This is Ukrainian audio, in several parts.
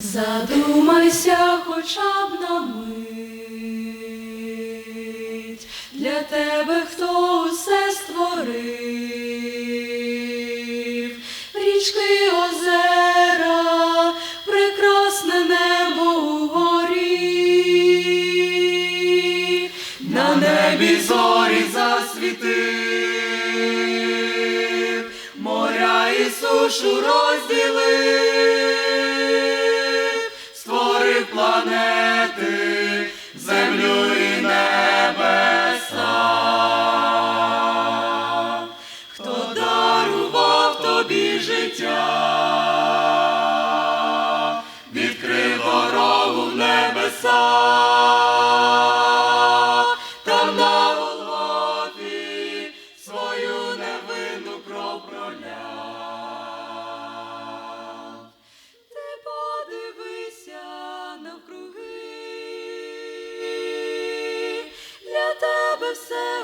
Задумайся хоча б на мить, для тебе хто усе створив, річки, озера, прекрасне небо угорі, на небі зорі засвітив, моря і сушу розділив, планети, землю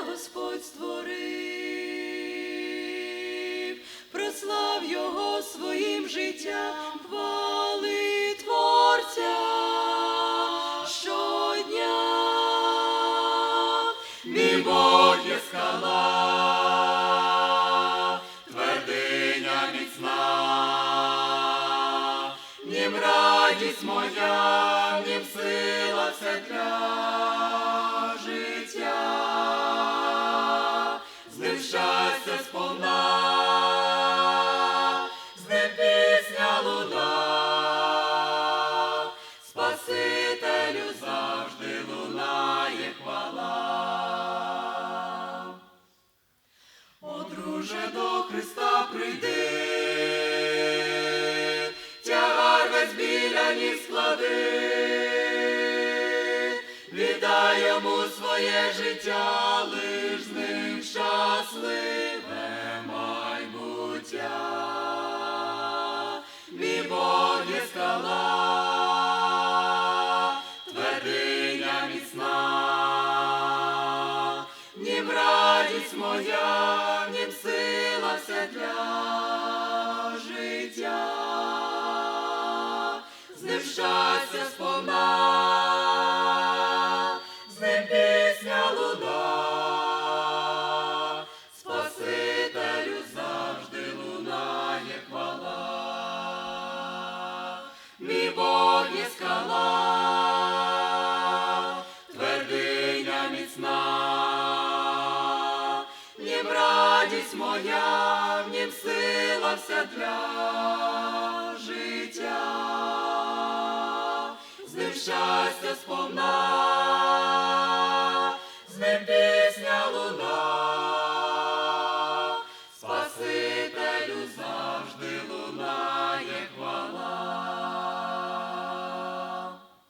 Господь створив, прослав його своїм життям, хвали Творця щодня. Мій Бог є скала, твердиня міцна, нім радість моя, нім сила все для щастя сповна, з ним луна, Спасителю завжди лунає хвала. О, до Христа прийди, тягар весь біля ніг склади, віддай своє життя, лиш з ним щасливе майбуття. Мій Бог є скала, твердиня міцна, нім радість моя, нім сила все для життя, з ним щастя сповна, радість моя, в нім сила вся для життя, з ним щастя сповна,